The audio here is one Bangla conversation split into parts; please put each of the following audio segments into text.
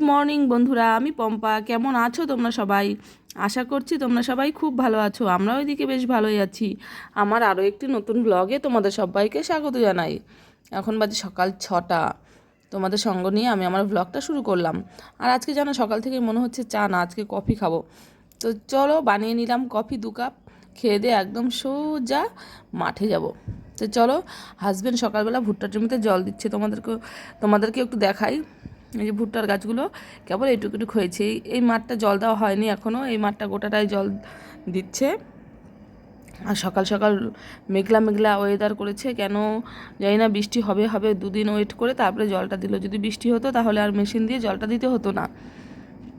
মর্নিং বন্ধুরা, আমি পম্পা। কেমন আছো তোমরা সবাই? আশা করছি তোমরা সবাই খুব ভালো আছো, আমরাও এদিকে বেশ ভালোই আছি। আমার আরও একটি নতুন ব্লগে তোমাদের সবাইকে স্বাগত জানাই। এখন বাজে সকাল ছটা। তোমাদের সঙ্গ নিয়ে আমি আমার ব্লগটা শুরু করলাম। আর আজকে যেন সকাল থেকে মনে হচ্ছে, চা না, আজকে কফি খাব। তো চলো বানিয়ে নিলাম কফি দু কাপ, খেয়ে দিয়ে একদম সোজা মাঠে যাব। তো চলো হাজব্যান্ড সকালবেলা ভুট্টার জমিতে জল দিচ্ছে তোমাদেরকে তোমাদেরকে একটু দেখাই। এই যে ভুট্টার গাছগুলো, কেবল এইটুকু একটু হয়েছে। এই- এই মাঠটা জল দেওয়া হয়নি এখনও এই মাঠটা গোটাটাই জল দিচ্ছে। আর সকাল সকাল মেঘলা মেঘলা ওয়েদার করেছে, কেন জানি না, বৃষ্টি হবে হবে দুদিন ওয়েট করে তারপরে জলটা দিল। যদি বৃষ্টি হতো তাহলে আর মেশিন দিয়ে জলটা দিতে হতো না।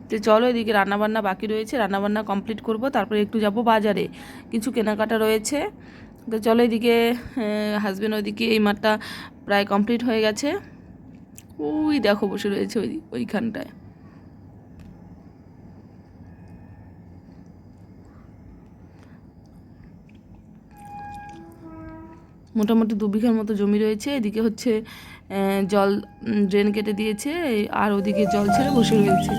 তো চলো এদিকে রান্নাবান্না বাকি রয়েছে, রান্নাবান্না কমপ্লিট করব, তারপরে একটু যাব বাজারে। কিছু কেনাকাটা রয়েছে। তো চলো এদিকে হাজব্যান্ড ওইদিকে এই মাঠটা প্রায় কমপ্লিট হয়ে গেছে। ওই দেখো বসে রয়েছে ওই ওইখানটায়। মোটামুটি দু বিঘার মতো জমি রয়েছে, এদিকে হচ্ছে জল ড্রেন কেটে দিয়েছে, আর ওদিকে জল ছেড়ে বসে রয়েছে।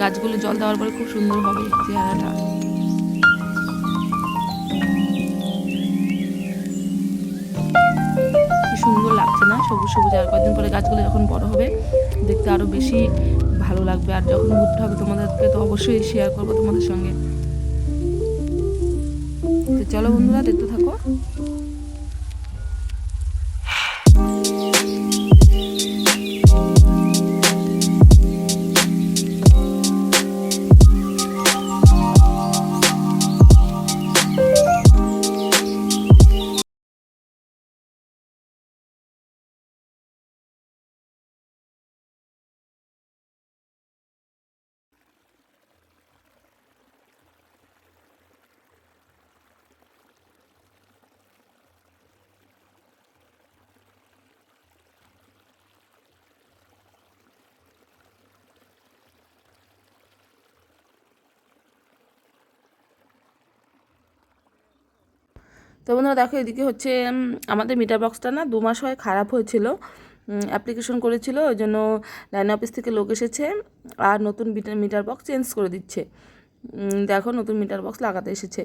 গাছগুলো জল দেওয়ার পরে খুব সুন্দর হবে চেহারাটা। সুন্দর লাগছে না, সবুজ সবুজ আর কয়েকদিন পরে গাছগুলো যখন বড় হবে, দেখতে আরও বেশি ভালো লাগবে। আর যখন ঘুরতে হবে তোমাদেরকে তো অবশ্যই শেয়ার করব তোমাদের সঙ্গে। তো চলো বন্ধুরা, দেখতে থাকো। তো বন্ধুরা দেখো, এদিকে হচ্ছে আমাদের মিটার বক্সটা না দু মাস হয় খারাপ হয়েছিল। অ্যাপ্লিকেশন করেছিল, ওই জন্য লাইন অফিস থেকে লোক এসেছে আর নতুন মিটার বক্স চেঞ্জ করে দিচ্ছে। দেখো, নতুন মিটার বক্স লাগাতে এসেছে।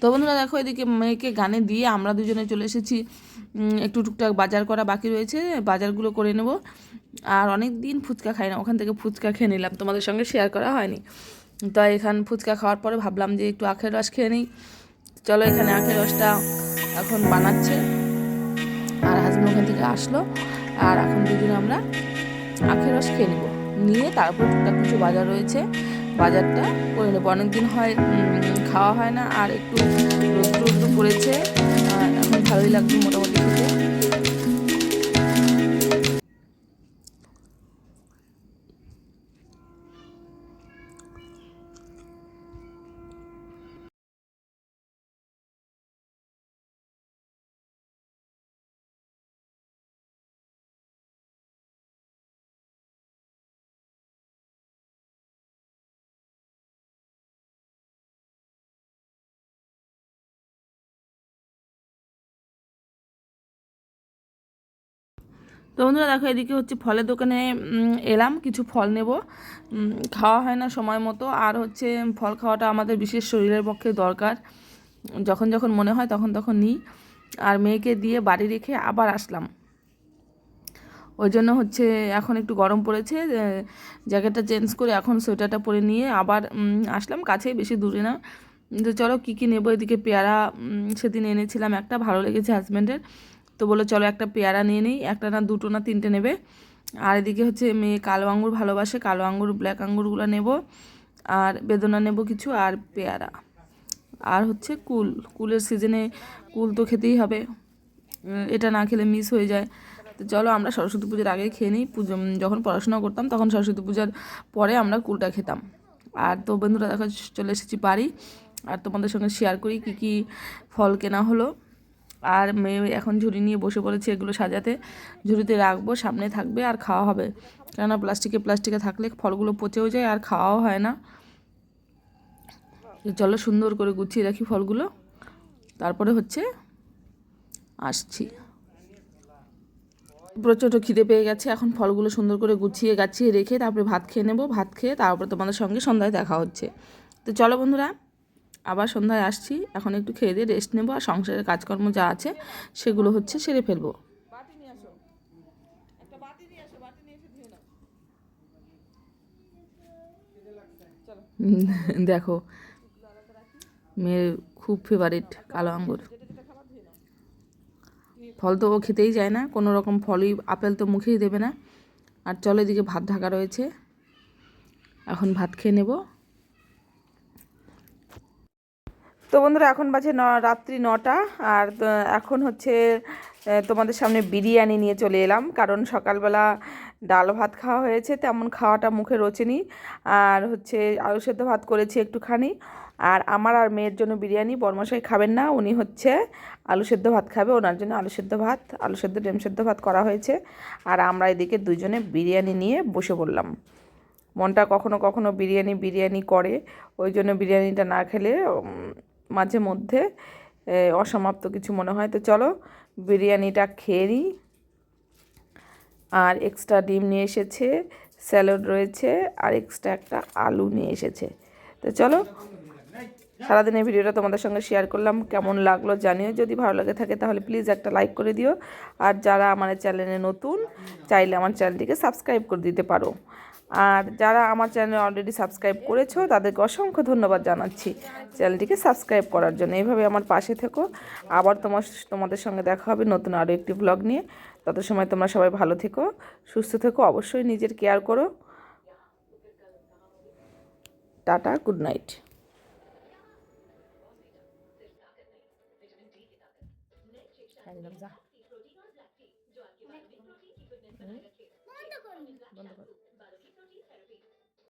তো বন্ধুরা দেখো, এদিকে মেয়েকে গানে দিয়ে আমরা দুজনে চলে এসেছি। একটু টুকটাক বাজার করা বাকি রয়েছে, বাজারগুলো করে নেব। আর অনেক দিন ফুচকা খাই না, ওখান থেকে ফুচকা খেয়ে নিলাম। তোমাদের সঙ্গে শেয়ার করা হয়নি। তো এখান ফুচকা খাওয়ার পরে ভাবলাম যে একটু আখের রস খেয়ে নিই। চলো এখানে আখের রসটা এখন বানাচ্ছে। আর হাজব্যান্ড ওখান থেকে আসলো। আর এখন দুদিন আমরা আখের রস খেয়ে নেব। নিয়ে তারপর টুকটাক কিছু বাজার রয়েছে। বাজারটা করে নেব। অনেকদিন হয় খাওয়া হয় না। আর একটু রোদ্র রোদ্র পড়েছে এখন ভালোই লাগছে মোটামুটি খেতে। তো বন্ধুরা দেখো, এদিকে হচ্ছে ফলের দোকানে এলাম। কিছু ফল নেব। খাওয়া হয় না সময় মতো। আর হচ্ছে ফল খাওয়াটা আমাদের বিশেষ শরীরের পক্ষে দরকার। যখন যখন মনে হয় তখন তখন নিই। আর মেয়েকে দিয়ে বাড়ি রেখে আবার আসলাম। ওই জন্য হচ্ছে এখন একটু গরম পড়েছে। জ্যাকেটটা চেঞ্জ করে এখন সোয়েটারটা পরে নিয়ে আবার আসলাম। কাছে বেশি দূরে না। তো চলো কী কী নেব? এদিকে পেয়ারা সেদিন এনেছিলাম। একটা ভালো লেগেছে হাজব্যান্ডের তো বলল, চলো একটা পেয়ারা নিয়ে নিই, একটা না দুটো না তিনটে নেবে। আর এদিকে হচ্ছে মেয়ে কালো আঙ্গুর ভালোবাসে, কালো আঙ্গুর ব্ল্যাক আঙ্গুরগুলো নেব, আর বেদনা নেব কিছু, আর পেয়ারা। আর হচ্ছে কুল, কুলের সিজনে কুল তো খেতেই হবে এটা না খেলে মিস হয়ে যায়। তো চলো, আমরা সরস্বতী পুজোর আগে খেয়ে নিই, পুজো যখন পড়াশোনা করতাম, তখন সরস্বতী পূজার পরে আমরা কুলটা খেতাম। আর তো বন্ধুরা, দেখো, চলে এসেছি বাড়ি। আর তোমাদের সঙ্গে শেয়ার করি কি কি ফল কেনা হলো। আর মেয়ে এখন ঝুড়ি নিয়ে বসে পড়েছে এগুলো সাজাতে। ঝুড়িতে রাখব, সামনে থাকবে আর খাওয়া হবে। কেননা প্লাস্টিকে প্লাস্টিকে থাকলে ফলগুলো পচেও যায় আর খাওয়াও হয় না। চলো সুন্দর করে গুছিয়ে রাখি ফলগুলো। তারপরে হচ্ছে আসছি। প্রচণ্ড খিদে পেয়ে গেছে, এখন ফলগুলো সুন্দর করে গুছিয়ে গাছিয়ে রেখে তারপরে ভাত খেয়ে নেব। ভাত খেয়ে তারপরে তোমাদের সঙ্গে সন্ধ্যায় দেখা হচ্ছে। তো চলো বন্ধুরা আবার সন্ধ্যায় আসছি এখন একটু খেয়ে দিয়ে রেস্ট নেব আর সংসারের কাজকর্ম যা আছে সেগুলো হচ্ছে সেরে ফেলব। দেখো মেয়ের খুব ফেভারিট কালো আঙ্গুর। ফল তো ও খেতেই যায় না কোনো রকম ফলই আপেল তো মুখেই দেবে না। আর চলো এদিকে ভাত ঢাকা রয়েছে। এখন ভাত খেয়ে নেব। তো বন্ধুরা, এখন বাজে ন, রাত্রি নটা, আর এখন হচ্ছে তোমাদের সামনে বিরিয়ানি নিয়ে চলে এলাম, কারণ সকালবেলা ডাল ভাত খাওয়া হয়েছে, তেমন খাওয়াটা মুখে রোচেনি, আর হচ্ছে আলু সেদ্ধ ভাত করেছি একটুখানি, আর আমার আর মেয়ের জন্য বিরিয়ানি, বরমশাই খাবেন না, উনি হচ্ছে আলু সেদ্ধ ভাত খাবে, ওনার জন্য আলু সেদ্ধ ভাত, আলু সেদ্ধ, ডিম সেদ্ধ ভাত করা হয়েছে, আর আমরা এদিকে দুজনে বিরিয়ানি নিয়ে বসে পড়লাম। মনটা কখনো কখনো বিরিয়ানি বিরিয়ানি করে, ওই জন্য বিরিয়ানিটা না খেলে মাঝে মধ্যে অসমাপ্ত কিছু মনে হয়। তো চলো, বিরিয়ানিটা খেয়ে নিই। আর এক্সট্রা ডিম নিয়ে এসেছে স্যালাড রয়েছে, আর এক্সট্রা একটা আলু নিয়ে এসেছে। তো চলো, সারাদিন এই ভিডিওটা তোমাদের সঙ্গে শেয়ার করলাম। কেমন লাগল জানিও। যদি ভালো লাগে থাকে, তাহলে প্লিজ একটা লাইক করে দিও। আর যারা আমার চ্যানেলে নতুন, চাইলে আমার চ্যানেলটিকে সাবস্ক্রাইব করে দিতে পারো। আর যারা আমার চ্যানেল অলরেডি সাবস্ক্রাইব করেছ, তাদেরকে অসংখ্য ধন্যবাদ জানাচ্ছি চ্যানেলটিকে সাবস্ক্রাইব করার জন্য। এইভাবে আমার পাশে থেকো। আবার তোমার, তোমাদের সঙ্গে দেখা হবে নতুন আরও একটি ব্লগ নিয়ে। তত সময় তোমরা সবাই ভালো থেকো, সুস্থ থেকো, অবশ্যই নিজের কেয়ার করো। Tata good night